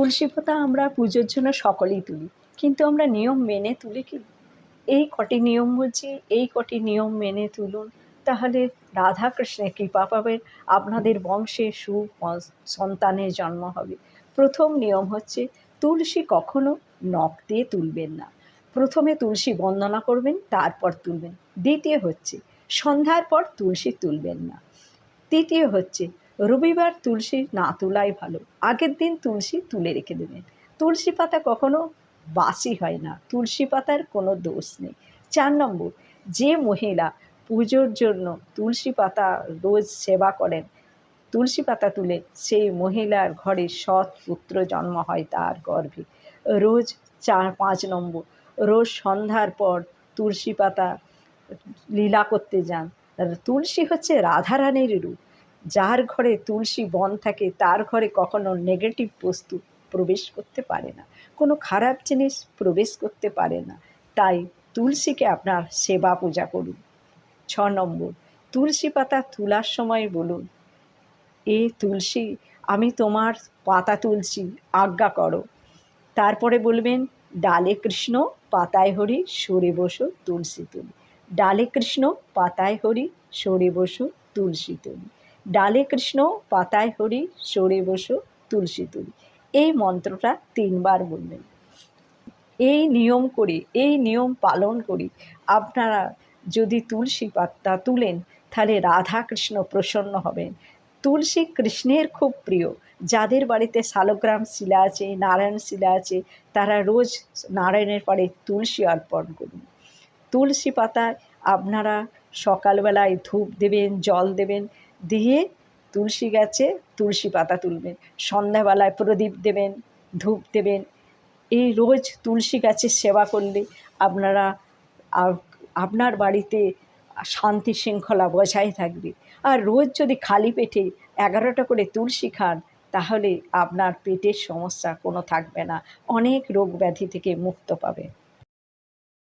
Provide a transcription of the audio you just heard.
তুলসী পাতা আমরা পুজোর জন্য সকলেই তুলি। কিন্তু আমরা নিয়ম মেনে তুলি কি? এই কটি নিয়ম বলছি এই কটি নিয়ম মেনে তুলুন। তাহলে রাধাকৃষ্ণের কৃপা পাবেন, আপনাদের বংশে সু সন্তানের জন্ম হবে। প্রথম নিয়ম হচ্ছে, তুলসী কখনো নখ দিয়ে তুলবেন না। প্রথমে তুলসী বন্দনা করবেন, তারপর তুলবেন। দ্বিতীয় হচ্ছে, সন্ধ্যার পর তুলসী তুলবেন না। তৃতীয় হচ্ছে রবিবার তুলসী না তোলাই ভালো। আগের দিন তুলসী তুলে রেখে দেবেন। তুলসী পাতা কখনো বাসি হয় না। তুলসী পাতার কোনো দোষ নেই। চার নম্বর, যে মহিলা পুজোর জন্য তুলসী পাতা রোজ সেবা করেন, তুলসী পাতা তুলে সেই মহিলার ঘরে সৎ পুত্র জন্ম হয় তার গর্ভে। রোজ চার, পাঁচ নম্বর, রোজ সন্ধ্যার পর তুলসী পাতা লীলা করতে যান। তুলসী হচ্ছে রাধারানীর রূপ। যার ঘরে তুলসী বন থাকে, তার ঘরে কখনো নেগেটিভ বস্তু প্রবেশ করতে পারে না। কোনো খারাপ জিনিস প্রবেশ করতে পারে না। তাই তুলসীকে আপনার সেবা পূজা করুন। ছ নম্বর, তুলসী পাতা তোলার সময় বলুন, এ তুলসী, আমি তোমার পাতা তুলছি আজ্ঞা করো। তারপরে বলবেন, ডালে কৃষ্ণ, পাতায় হরি, সরে বসো, তুলসী তুলি। ডালে কৃষ্ণ, পাতায় হরি, সরে বসো, তুলসী তুলি। ডালে কৃষ্ণ, পাতায় হরি সরে বসো, তুলসী তুলি। এই মন্ত্রটা তিনবার বলবেন এই নিয়ম করে, এই নিয়ম পালন করি আপনারা যদি তুলসী পাতা তুলেন, তাহলে রাধা কৃষ্ণ প্রসন্ন হবেন। তুলসী কৃষ্ণের খুব প্রিয়। যাদের বাড়িতে শালগ্রাম শিলা আছে, নারায়ণ শিলা আছে, তারা রোজ নারায়ণের পাড়ে তুলসী অর্পণ করুন। তুলসী পাতায় আপনারা সকালবেলায় ধূপ দেবেন, জল দেবেন দিয়ে তুলসী গাছে তুলসী পাতা তুলবেন, সন্ধ্যাবেলায় প্রদীপ দেবেন, ধূপ দেবেন। এই রোজ তুলসী গাছের সেবা করলে আপনারা আপনার বাড়িতে শান্তি শৃঙ্খলা বজায় থাকবে। আর রোজ যদি খালি পেটে এগারোটা করে তুলসী খান, তাহলে আপনার পেটের সমস্যা কোনো থাকবে না। অনেক রোগ ব্যাধি থেকে মুক্ত পাবে